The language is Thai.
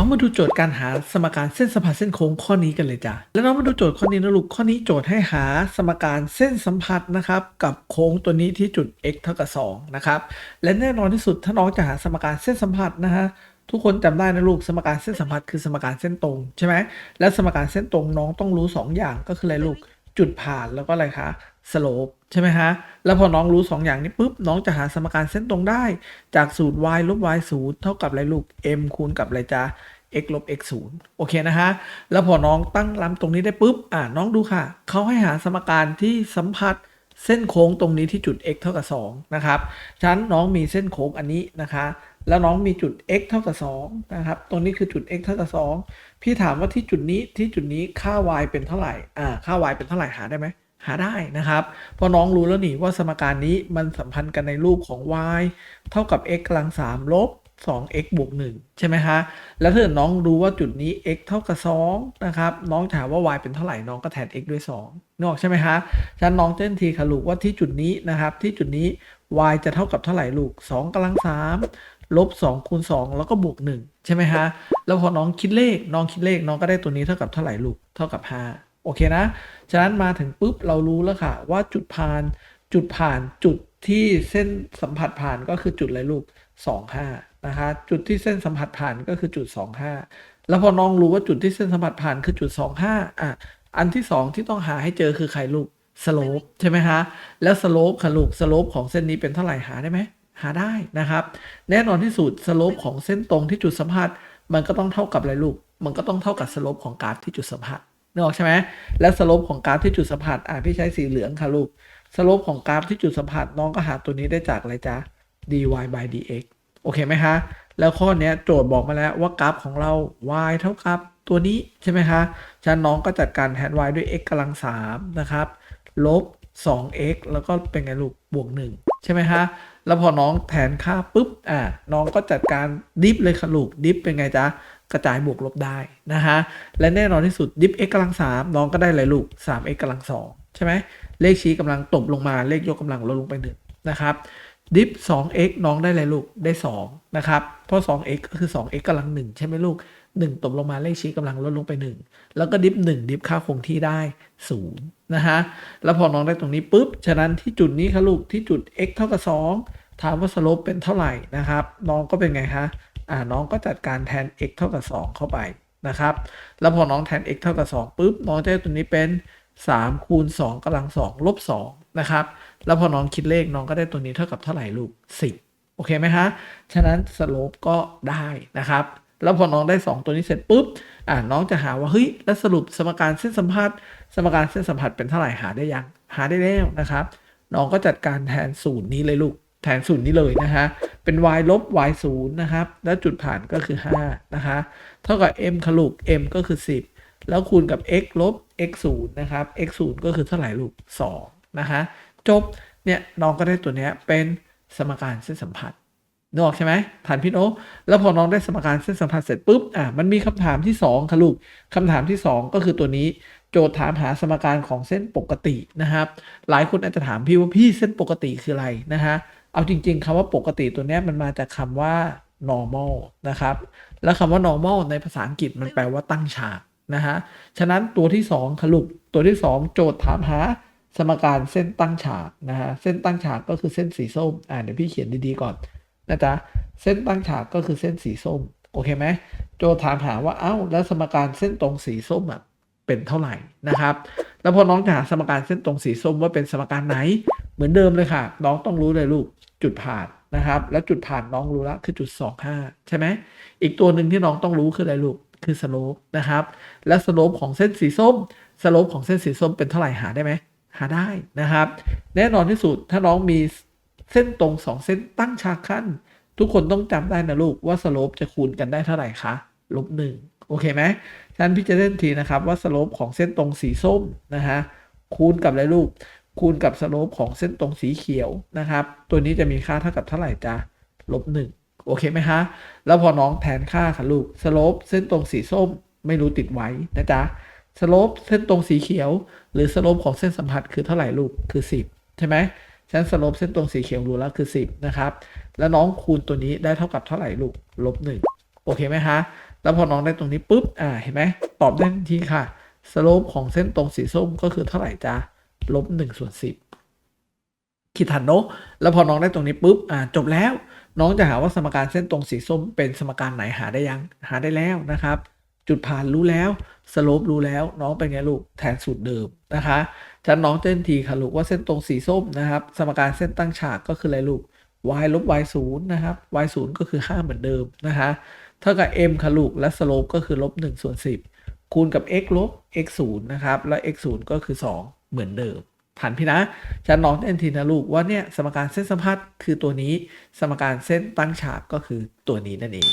น้องมาดูโจทย์การหาสมการเส้นสัมผัสเส้นโค้งข้อนี้กันเลยจ้ะแล้วน้องมาดูโจทย์ข้อนี้นะลูกข้อนี้โจทย์ให้หาสมการเส้นสัมผัสนะครับกับโค้งตัวนี้ที่จุด x เท่ากับ2นะครับและแน่นอนที่สุดถ้าน้องจะหาสมการเส้นสัมผัสนะฮะทุกคนจำได้นะลูกสมการเส้นสัมผัสคือสมการเส้นตรงใช่ไหมและสมการเส้นตรงน้องต้องรู้ 2 อย่างก็คืออะไรลูกจุดผ่านแล้วก็อะไรคะสโลปใช่ไหมฮะ แล้วพอน้องรู้ 2อย่างนี้ปุ๊บ น้องจะหาสมการเส้นตรงได้ จากสูตร y ลบ y ศูนย์เท่ากับอะไรลูก m คูณกับอะไรจ้า x ลบ x ศูนย์โอเคนะฮะ แล้วพอน้องตั้งลำตรงนี้ได้ปุ๊บ อ่าน้องดูค่ะ เขาให้หาสมการที่สัมผัสเส้นโค้งตรงนี้ที่จุด x เท่ากับ2นะครับ ฉะนั้นน้องมีเส้นโค้งอันนี้นะคะ แล้วน้องมีจุด x เท่ากับ2นะครับ ตรงนี้คือจุด x เท่ากับ2พี่ถามว่าที่จุดนี้ที่จุดนี้ค่า y เป็นเท่าไหร่ อ่า ค่า y เป็นเท่าไหร่หาได้ไหม หาได้นะครับพราะน้องรู้แล้วนี่ว่าสมการนี้มันสัมพันธ์กันในรูปของ y เท่ากับ x กำลัง3ลบ 2x บวก1ใช่ไหมฮะแล้วถ้าน้องรู้ว่าจุดนี้ x เท่ากับ2นะครับ น้องถามว่า y เป็นเท่าไหร่ น้องก็แทน x ด้วย2นึกออกใช่ไหมฮะฉะนั้นน้องเต้นทีค่ะลูกว่าที่จุดนี้นะครับ ที่จุดนี้ y จะเท่ากับเท่าไหร่ลูก2กำลัง3ลบ2คูณ2แล้วก็บวก1ใช่ไหมฮะแล้วพอน้องคิดเลข น้องคิดเลข น้องก็ได้ตัวนี้เท่ากับเท่าไหร่ลูก เท่ากับ 5 โอเคนะ ฉะนั้นมาถึงปุ๊บเรารู้แล้วค่ะ ว่าจุดผ่าน จุดผ่าน จุดที่เส้นสัมผัสผ่านก็คือจุดอะไรลูก 25 นะคะ จุดที่เส้นสัมผัสผ่านก็คือจุด 25 แล้วพอน้องรู้ว่าจุดที่เส้นสัมผัสผ่านคือจุด 25 อะ อันที่ 2 ที่ต้องหาให้เจอคือใครลูกสโลปใช่ไหมฮะแล้วสโลปค่ะลูกสโลปของเส้นนี้เป็นเท่าไหร่หาได้ไหมหาได้นะครับ แน่นอนที่สุดสโลปของเส้นตรงที่จุดสัมผัส มันก็ต้องเท่ากับอะไรลูก มันก็ต้องเท่ากับสโลปของกราฟที่จุดสัมผัสนึกออกใช่ไหมและสโลปของกราฟที่จุดสัมผัสอะพี่ใช้สีเหลืองค่ะลูกสโลปของกราฟที่จุดสัมผัสน้องก็หาตัวนี้ได้จากอะไรจ๊ะ dy by dx โอเคไหมคะแล้วข้อนี้โจทย์บอกมาแล้วว่ากราฟของเรา y เท่ากับตัวนี้ใช่ไหมคะฉะนั้นน้องก็จัดการแทน y ด้วย x กำลัง3นะครับลบ 2x แล้วก็เป็นไงลูกบวก 1 ใช่ไหมคะแล้วพอน้องแทนค่าปุ๊บอ่าน้องก็จัดการดิฟเลยค่ะลูกดิฟเป็นไงจ๊ะกระจายบวกลบได้นะฮะและแน่นอนที่สุดดิฟ x กำลัง3น้องก็ได้อะไรลูก 3x กำลัง2ใช่ไหมเลขชี้กำลังตบลงมาเลขยกกำลังลดลงไป1นะครับ ดิฟ 2x น้องได้อะไรลูก ได้ 2 นะครับ เพราะ 2x ก็คือ 2x กำลัง 1 ใช่ไหมลูก 1ตบลงมาเลขชี้กำลังลดลงไป 1 แล้วก็ดิฟ 1 ดิฟค่าคงที่ได้ 0 นะฮะ แล้วพอน้องได้ตรงนี้ปุ๊บ ฉะนั้นที่จุดนี้ค่ะลูก ที่จุด x เท่ากับ 2 ถามว่าสโลปเป็นเท่าไหร่นะครับ น้องก็เป็นไงคะอ่าน้องก็จัดการแทน x เท่ากับ 2 เข้าไปนะครับ แล้วพอน้องแทน x เท่ากับ2ปุ๊บ น้องจะได้ตัวนี้เป็น3คูณ2กำลัง2ลบ2นะครับ แล้วพอน้องคิดเลขน้องก็ได้ตัวนี้เท่ากับเท่าไหร่ลูก 10 โอเคไหมฮะฉะนั้นสโลปก็ได้นะครับ แล้วพอน้องได้ 2 ตัวนี้เสร็จปุ๊บ อ่าน้องจะหาว่าเฮ้ย แล้วสรุปสมการเส้นสัมพัทธ์สมการเส้นสัมพัทธ์เป็นเท่าไหร่หาได้ยัง หาได้แล้วนะครับ น้องก็จัดการแทนสูตรนี้เลยลูก แทนสูตรนี้เลยนะฮะ เป็น y ลบ y ศูนย์นะครับ แล้วจุดผ่านก็คือ 5 นะคะ เท่ากับ m ขลุก m ก็คือ 10 แล้วคูณกับ x ลบ x ศูนย์นะครับ x ศูนย์ก็คือเท่าไหร่ลูก2นะคะ จบเนี่ยน้องก็ได้ตัวเนี้ยเป็นสมการเส้นสัมผัสนึกออกใช่ไหมฐานพี่โนแล้วพอน้องได้สมการเส้นสัมผัสเสร็จปุ๊บอะมันมีคำถามที่2ค่ะลูกคำถามที่ 2 ก็คือตัวนี้โจทย์ถามหาสมการของเส้นปกตินะครับ หลายคนอาจจะถามพี่ว่าพี่เส้นปกติคืออะไรนะฮะเอาจริง ๆคำว่าปกติตัวนี้มันมาจากคำว่า normal นะครับ แล้วคำว่า normal ในภาษาอังกฤษมันแปลว่าตั้งฉากนะฮะฉะนั้นตัวที่2ค่ะลูกตัวที่ 2 โจทย์ถามหา สมการเส้นตั้งฉากนะฮะเส้นตั้งฉากก็คือเส้นสีส้มอ่าเดี๋ยวพี่เขียนดีๆก่อนนะจ๊ะเส้นตั้งฉากก็คือเส้นสีส้มโอเคไหมโจถามหาว่าเอ้าแล้วสมการเส้นตรงสีส้มอะเป็นเท่าไหร่นะครับ แล้วพอน้องจะหาสมการเส้นตรงสีส้มว่าเป็นสมการไหน เหมือนเดิมเลยค่ะ น้องต้องรู้เลยลูกจุดผ่านนะครับ แล้วจุดผ่านน้องรู้ล้วคือจุด 25 ใช่ไหมอีกตัวหนึ่งที่น้องต้องรู้คืออะไรลูกคือสโลปนะครับ และสโลปของเส้นสีส้มสโลปของเส้นสีส้มเป็นเท่าไหร่หาได้ไหม หาได้นะครับ แน่นอนที่สุดถ้าน้องมีเส้นตรงสองเส้นตั้งฉากขั้น ทุกคนต้องจำได้นะลูกว่าสโลปจะคูณกันได้เท่าไหร่คะลบหนึ่งโอเคไหมฉะนั้นพี่จะเล่นทีนะครับว่าสโลปของเส้นตรงสีส้มนะฮะคูณกับอะไรลูกคูณกับสโลปของเส้นตรงสีเขียวนะครับ ตัวนี้จะมีค่าเท่ากับเท่าไหร่จ้ะลบหนึ่งโอเคไหมฮะแล้วพอน้องแทนค่าค่ะลูกสโลปเส้นตรงสีส้มไม่รู้ติดไว้นะจ๊ะ สโลปเส้นตรงสีเขียว หรือสโลปของเส้นสัมผัสคือเท่าไหร่ลูกคือ 10 ใช่ไหมฉะนั้นสโลปเส้นตรงสีเขียวรู้แล้วคือ 10 นะครับ แล้วน้องคูณตัวนี้ได้เท่ากับเท่าไหร่ลูกลบหนึ่งโอเคไหมฮะแล้วพอน้องได้ตรงนี้ปุ๊บอ่าเห็นไหมตอบได้ทันทีค่ะสโลปของเส้นตรงสีส้มก็คือเท่าไหร่จ๊ะลบหนึ่งส่วนสิบคิดทันเนอะแล้วพอน้องได้ตรงนี้ปุ๊บอ่าจบแล้ว น้องจะหาว่าสมการเส้นตรงสีส้มเป็นสมการไหนหาได้ยังหาได้แล้วนะครับ จุดผ่านรู้แล้วสโลปรู้แล้ว น้องเป็นไงลูกแทนสูตรเดิมนะคะฉะนันน้องเต้นทีค่ะลูกว่าเส้นตรงสีส้มนะครับ สมการเส้นตั้งฉากก็คืออะไรลูก y ลบ y ศูนย์นะครับ y ศูนย์ก็คือ 5 เหมือนเดิมนะคะเท่ากับ m ค่ะลูกและสโลปก็คือลบ1ส่วน10 คูณกับ x ลบ x ศูนย์นะครับแล้ว x ศูนย์ก็คือ 2 เหมือนเดิมผ่านพี่นะฉะนันน้องเต้นทีนะลูกว่าเนี่ยสมการเส้นสัมพัทธ์คือตัวนี้ สมการเส้นตั้งฉากก็คือตัวนี้นั่นเอง